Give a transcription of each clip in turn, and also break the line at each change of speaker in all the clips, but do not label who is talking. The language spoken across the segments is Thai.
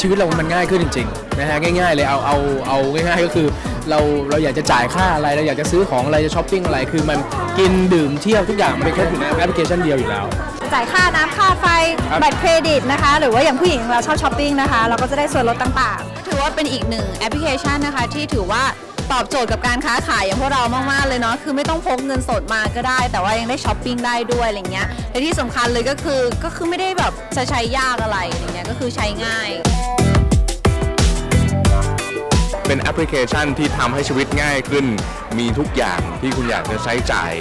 ผมว่าชีวิตเรามันง่ายขึ้นจริงๆนะฮะง่ายๆเลยเอาเอาเอาง่ายๆก็คือเราเราอยากจะจ่ายค่าอะไรเราอยากจะซื้อของอะไรจะช้อปปิ้งอะไรคือมันกินดื่มเที่ยวทุกอย่างมันเป็นแค่อยู่ในแอปพลิเคชันเดียวอยู่แล้ว
จ่ายค่าน้ำค่าไฟ
ครับ
บัตรเครดิตนะคะ หรือว่าอย่างผู้หญิงเราชอบช้อปปิ้งนะคะ เราก็จะได้ส่วนลดต่าง
ถือว่าเป็นอีกหนึ่งแอปพลิเคชันนะคะ ที่ถือว่าตอบโจทย์กับการค้าขายอย่างพวกเรามาก ๆ เลยเนาะคือไม่ต้องพกเงินสดมาก็ได้ แต่ว่ายังได้ช้อปปิ้งได้ด้วยอะไรเงี้ยและที่สำคัญเลยก็คือก็คือไม่ได้แบบจะใช้ยากอะไรอะไรเงี้ยก็คือใช้ง่าย
เป็นแอปพลิเคชันที่ทำให้ชีวิตง่ายขึ้น มีทุกอย่างที่คุณอยากจะใช้จ่าย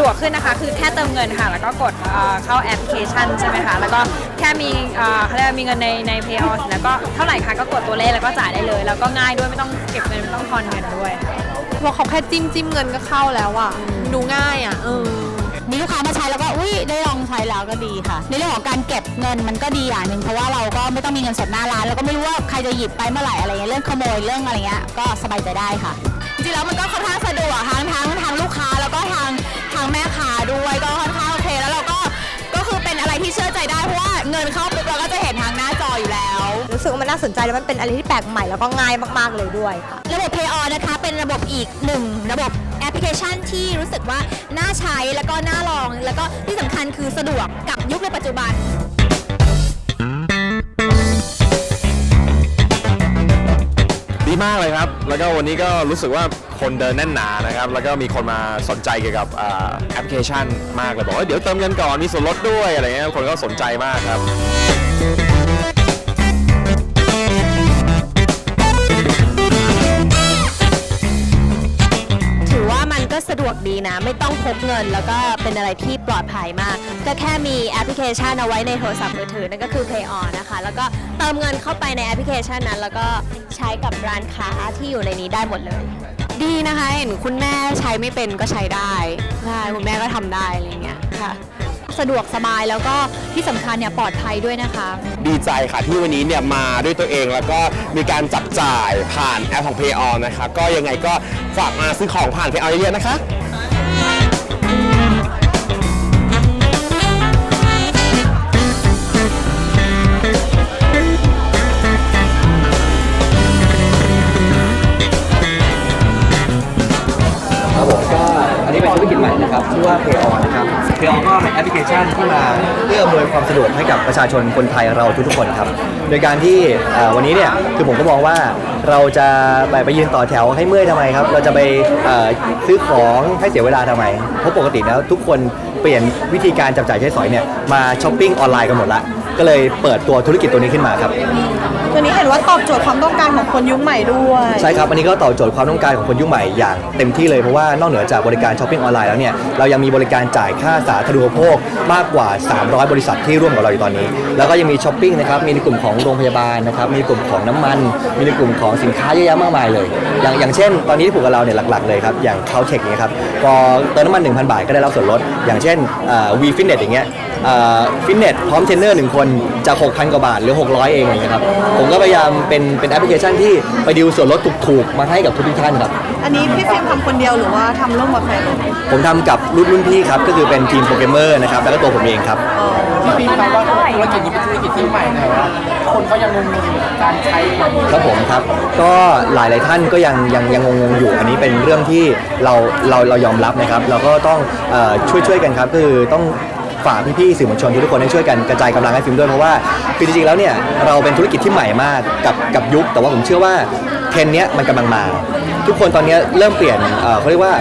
ดวกขึ้นนะคะ
คือแค่เติมเงินค่ะ แล้วก็กดเอ่อเข้าแอปพลิเคชันใช่ไหมคะ แล้วก็แค่มีเอ่อเขาเรียกว่ามีเงินในใน Payo เสร็จแล้วก็เท่าไหร่คะก็กดตัวเลขแล้วก็จ่ายได้เลย แล้วก็ง่ายด้วยไม่ต้องเก็บเงินไม่ต้องทอนเงินด้วย
เพราะเขาแค่จิ้มจิ้มเงินก็เข้าแล้วอะดูง่ายอะเออ
มีลูกค้ามาใช้แล้วก็อุ้ยได้ลองใช้แล้วก็ดีค่ะ ในเรื่องของการเก็บเงินมันก็ดีอย่างหนึ่งเพราะว่าเราก็ไม่ต้องมีเงินสดหน้าร้านแล้วก็ไม่รู้ว่าใครจะหยิบไปเมื่อไหร่อะไรเงี้ยเรื่องขโมยเรื่องอะไรเงี้ยก็สบายใจได้ค่ะ
จริงๆแล้วมันก็ค่อนข้างสะดวกทั้งทั้งทางลูกค้าแล้วก็ วยก็ค่อนข้างโอเค แล้วเราก็ก็คือเป็นอะไรที่เชื่อใจได้เพราะว่าเงินเข้าปุ๊บเราก็จะเห็นทางหน้าจออยู่แล้ว
รู้สึกว่ามันน่าสนใจแล้วมันเป็นอะไรที่แปลกใหม่แล้วก็ง่ายมากๆเลยด้วยค่ะ
ระบบ Pay On นะคะ เป็นระบบอีกหนึ่งระบบแอปพลิเคชันที่รู้สึกว่าน่าใช้แล้วก็น่าลอง แล้วก็ที่สำคัญคือสะดวกกับยุคในปัจจุบัน
มากเลยครับ แล้วก็วันนี้ก็รู้สึกว่าคนเดินแน่นหนานะครับ แล้วก็มีคนมาสนใจเกี่ยวกับแอปพลิเคชันมากเลยบอกว่าเดี๋ยวเติมเงินก่อนมีส่วนลดด้วยอะไรเงี้ยคนก็สนใจมากครับ
ดีนะ ไม่ต้องพกเงิน แล้วก็เป็นอะไรที่ปลอดภัยมาก ก็แค่มีแอปพลิเคชันเอาไว้ในโทรศัพท์มือถือนั่นก็คือ Pay On นะคะ แล้วก็เติมเงินเข้าไปในแอปพลิเคชันนั้น แล้วก็ใช้กับร้านค้าที่อยู่ในนี้ได้หมดเลย
ดีนะคะ เห็นคุณแม่ใช้ไม่เป็นก็ใช้ได้ใช่คุณแม่ก็ทำได้อะไรอย่างเงี้ยค่ะ
สะดวกสบายแล้วก็ที่สำคัญเนี่ยปลอดภัยด้วยนะคะ
ดีใจค่ะที่วันนี้เนี่ยมาด้วยตัวเองแล้วก็มีการจับจ่ายผ่านแอปของ Pay On นะคะ ก็ยังไงก็ฝากมาซื้อของผ่าน Pay On เยอะๆนะคะ
ครับชื่อว่า Pay On นะครับ Pay On ก็เป็นแอปพลิเคชันที่มาเพื่ออำนวยความสะดวกให้กับประชาชนคนไทยเราทุกๆคนครับ โดยการที่เอ่อวันนี้เนี่ยคือผมก็มองว่าเราจะไปไปยืนต่อแถวให้เมื่อยทำไมครับ เราจะไปเอ่อซื้อของให้เสียเวลาทำไมเพราะปกติแล้วทุกคนเปลี่ยนวิธีการจับจ่ายใช้สอยเนี่ยมาช้อปปิ้งออนไลน์กันหมดละก็เลยเปิดตัวธุรกิจตัวนี้ขึ้นมาครับ
ตัวนี้เห็นว่าตอบโจทย์ความต้องการของคนยุคใหม่ด้วย
ใช่ครับ อันนี้ก็ตอบโจทย์ความต้องการของคนยุคใหม่อย่างเต็มที่เลย เพราะว่านอกเหนือจากบริการช้อปปิ้งออนไลน์แล้วเนี่ย เรายังมีบริการจ่ายค่าสาธารณูปโภคมากกว่า 300 บริษัทที่ร่วมกับเราอยู่ตอนนี้ แล้วก็ยังมีช้อปปิ้งนะครับ มีในกลุ่มของโรงพยาบาลนะครับ มีกลุ่มของน้ำมัน มีในกลุ่มของสินค้าเยอะแยะมากมายเลย อย่างอย่างเช่น ตอนนี้ที่ผูกกับเราเนี่ยหลักๆเลยครับ อย่างเคาเทคเนี่ยครับ พอเติมน้ำมัน 1,000 บาทก็ได้รับส่วนลด อย่างเช่นวีฟิตเนสอย่างเงี้ย ฟิตเนสพร้อมเทรนเนอร์หนึ่งคนจาก 6,000 กว่าบาทหรือ 600 เองอย่างเงี้ยครับผมก็พยายามเป็นเป็นแอปพลิเคชันที่ไปดิวส่วนลดถูกๆ มาให้กับทุกๆท่านครับ
อันนี้พี่ฟิล์มทำคนเดียวหรือว่าทำร่วมกับใครเลย
ผมทำกับรุ่นรุ่นพี่ครับ ก็คือเป็นทีมโปรแกรมเมอร์นะครับแล้วก็ตัวผมเองครับ
พี่ครับว่าธุรกิจนี้เป็นธุรกิจที่ใหม่แต่ว่าคนเขายังงงๆอยู่กับการใช้
ครับผมครับ ก็หลายหลายๆท่านก็ยังยังยังงงๆอยู่อันนี้เป็นเรื่องที่เราเราเรายอมรับนะครับ เราก็ต้องเอ่อช่วยช่วยกันครับคือต้อง ฝากพี่ๆสื่อมวลชนทุกๆคนให้ช่วยกันกระจายกำลังให้ฟิล์มด้วยเพราะว่าคือจริงๆแล้วเนี่ยเราเป็นธุรกิจที่ใหม่มากกับกับยุค แต่ว่าผมเชื่อว่าเทรนด์เนี้ยมันกำลังมา ทุกคนตอนเนี้ยเริ่มเปลี่ยนเอ่อเขาเรียกว่า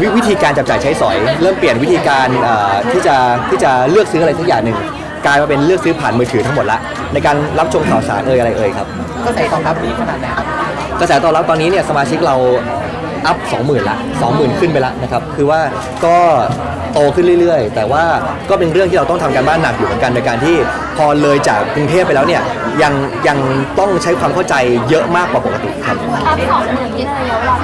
วิวิธีการจับจ่ายใช้สอย เริ่มเปลี่ยนวิธีการเอ่อที่จะที่จะเลือกซื้ออะไรสักอย่างหนึ่งกลายมาเป็นเลือกซื้อผ่านมือถือทั้งหมดละในการรับชมข่าวสารเอ่ยอะไรเอ่ยครับ
ก็ใส่ตอบรับดีขนาดไหนครับ
กระแสตอบรับตอนนี้เนี่ยสมาชิกเรา อัพ20,000ละ20,000 ขึ้นไปแล้วนะครับคือว่าก็โตขึ้นเรื่อยๆ แต่ว่าก็เป็นเรื่องที่เราต้องทำการบ้านหนักอยู่เหมือนกันในการที่พอเลยจากกรุงเทพไปแล้วเนี่ยยังยังต้องใช้ความเข้าใจเยอะมากกว่าปกติครับ
อัพสองหมื่นนี่ระยะเวลา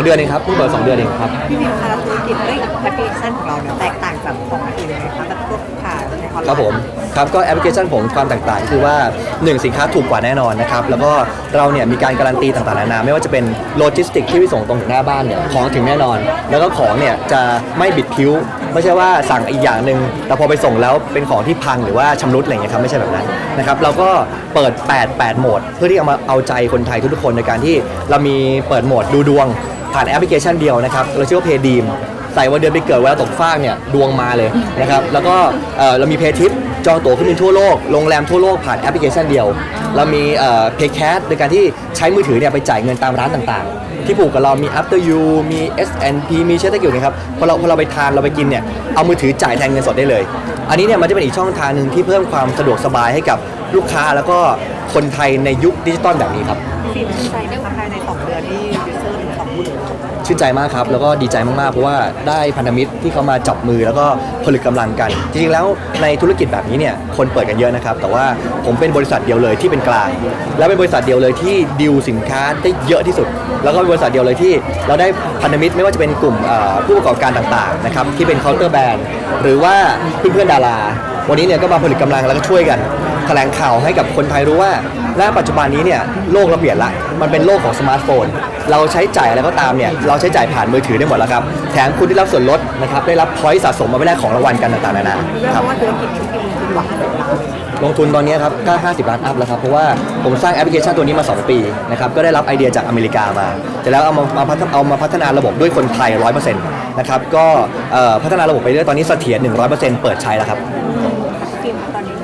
2เดือนเองครับเพิ่งเปิด2เดือนเองครับ
พี่พิมพ์คะแล้วธุรกิจเอ้ยแอปพลิเคชันของเราเนี่ยแตกต่างจากของอื่นยังไงคะแบบพวกขายใน ออนไลน์
ครับผมครับก็แอปพลิเคชันผมความแตกต่างคือว่า 1 สินค้าถูกกว่าแน่นอนนะครับ แล้วก็เราเนี่ยมีการการันตีต่างๆนานาไม่ว่าจะเป็นโลจิสติกที่ไปส่งตรงถึงหน้าบ้านเนี่ยของถึงแน่นอน แล้วก็ของเนี่ยจะไม่บิดพิ้ว ไม่ใช่ว่าสั่งอีกอย่างหนึ่งแต่พอไปส่งแล้วเป็นของที่พังหรือว่าชำรุดอะไรอย่างเงี้ยครับไม่ใช่แบบนั้นนะครับเราก็เปิด 8 8โหมด เพื่อที่เอามาเอาใจคนไทยทุกๆคนในการที่เรามีเปิดโหมดดูดวงผ่านแอปพลิเคชันเดียวนะครับเราชื่อว่าเพดีม ใส่วันเดือนไปเกิดเวลาตกฟากเนี่ยดวงมาเลยนะครับแล้วก็เอ่อเรามีเพย์ทิปจองตั๋วเครื่องบินทั่วโลกโรงแรมทั่วโลกผ่านแอปพลิเคชันเดียว เรามีเพย์แคสโดยการที่ใช้มือถือเนี่ยไปจ่ายเงินตามร้านต่างๆ ที่ผูกกับเรามี After You มี S&P มีเชสเตอร์กิลนะครับพอเราพอเราไปทานเราไปกินเนี่ยเอามือถือจ่ายแทนเงินสดได้เลย อันนี้เนี่ยมันจะเป็นอีกช่องทางหนึ่งที่เพิ่มความสะดวกสบายให้กับลูกค้าแล้วก็คนไทยในยุคดิจิตอลแบบนี้ครับ
ฟิล์มชื่นใจไหมคะภายในสองเดือนที่ยูเซอร์ถึงสองหมื่น
ชื่นใจมากครับแล้วก็ดีใจมากๆเพราะว่าได้พันธมิตรที่เขามาจับมือแล้วก็ผลึกกำลังกัน จริงๆแล้วในธุรกิจแบบนี้เนี่ยคนเปิดกันเยอะนะครับแต่ว่าผมเป็นบริษัทเดียวเลยที่เป็นกลาง และเป็นบริษัทเดียวเลยที่ดิวสินค้าได้เยอะที่สุด แล้วก็เป็นบริษัทเดียวเลยที่ เราได้พันธมิตรไม่ว่าจะเป็นกลุ่มเอ่อผู้ประกอบการต่างๆนะครับที่เป็นเคาน์เตอร์แบรนด์หรือว่าเพื่อนๆดารา วันนี้เนี่ยก็มาผลิตกำลังแล้วก็ช่วยกัน แถลงข่าวให้กับคนไทยรู้ว่าณปัจจุบันนี้เนี่ยโลกเราเปลี่ยนละ มันเป็นโลกของสมาร์ทโฟน เราใช้จ่ายอะไรก็ตามเนี่ยเราใช้จ่ายผ่านมือถือได้หมดแล้วครับ แถมคุณได้รับส่วนลดนะครับได้รับพอยต์สะสมมาไม่ได้ของรางวัลกันต่างๆนานาครับ
ราะว่าธุรกิจนี้คือลงทุนหลักสิบล้าน
ลงทุนตอนนี้ครับก็50 ล้านอัพแล้วครับ เพราะว่าผมสร้างแอปพลิเคชันตัวนี้มา 2 ปีนะครับ ก็ได้รับไอเดียจากอเมริกามา แต่แล้วเอามามาพัฒเอามาพัฒนาระบบด้วยคนไทย 100%นะครับ ก็พัฒนาระบบไปเรื่อย ตอนนี้เสถียร100%เปิดใช้แล้วครับ
ฟิล์มคะตอนนี้กระแสละ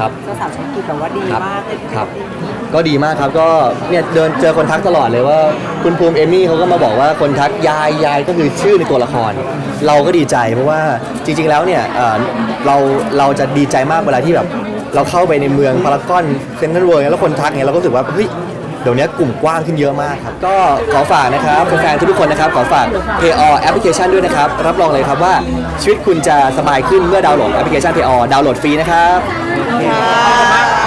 คร
ครับ
เจ้าสาวชาวกิจแบบว่าดี
ครับ
มากเลย
ครับ ก็ดีมากครับก็เนี่ยเดินเจอคนทักตลอดเลยว่า คุณภูมิเอมี่เขาก็มาบอกว่าคนทักยายยายก็คือชื่อในตัวละคร เราก็ดีใจเพราะว่าจริง ๆ แล้วเนี่ยเอ่อเราเราจะดีใจมากเวลาที่แบบ เราเข้าไปในเมืองพารากอนเซนทรัลเวิร์แล้วคนทักเนี่ยเราก็รู้สึกว่าเฮ้ย เดี๋ยวนี้กลุ่มกว้างขึ้นเยอะมากครับ ก็ขอฝากนะครับแฟนๆทุกๆคนนะครับ ขอฝาก p a y o r Application ด้วยนะครับ รับรองเลยครับว่าชีวิตคุณจะสบายขึ้นเมื่อดาวน์โหลดแอปพลิเคชัน p a y o r ดาวน์โหลดฟรีนะครับ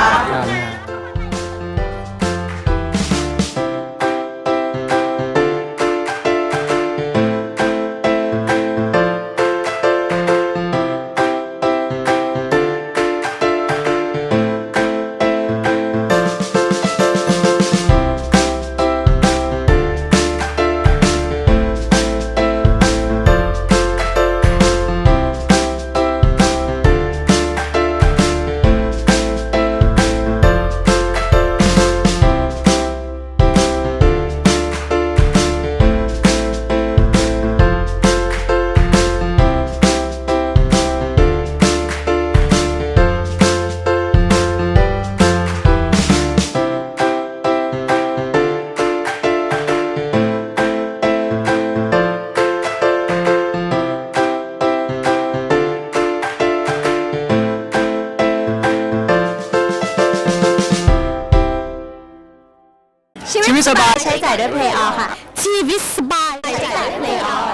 ิ
ตสบาย ใช้จ่ายด้วยเพย์ออค่ะ
ชีวิตสบา
ยใช้จ่ายด้วยเพย์ออ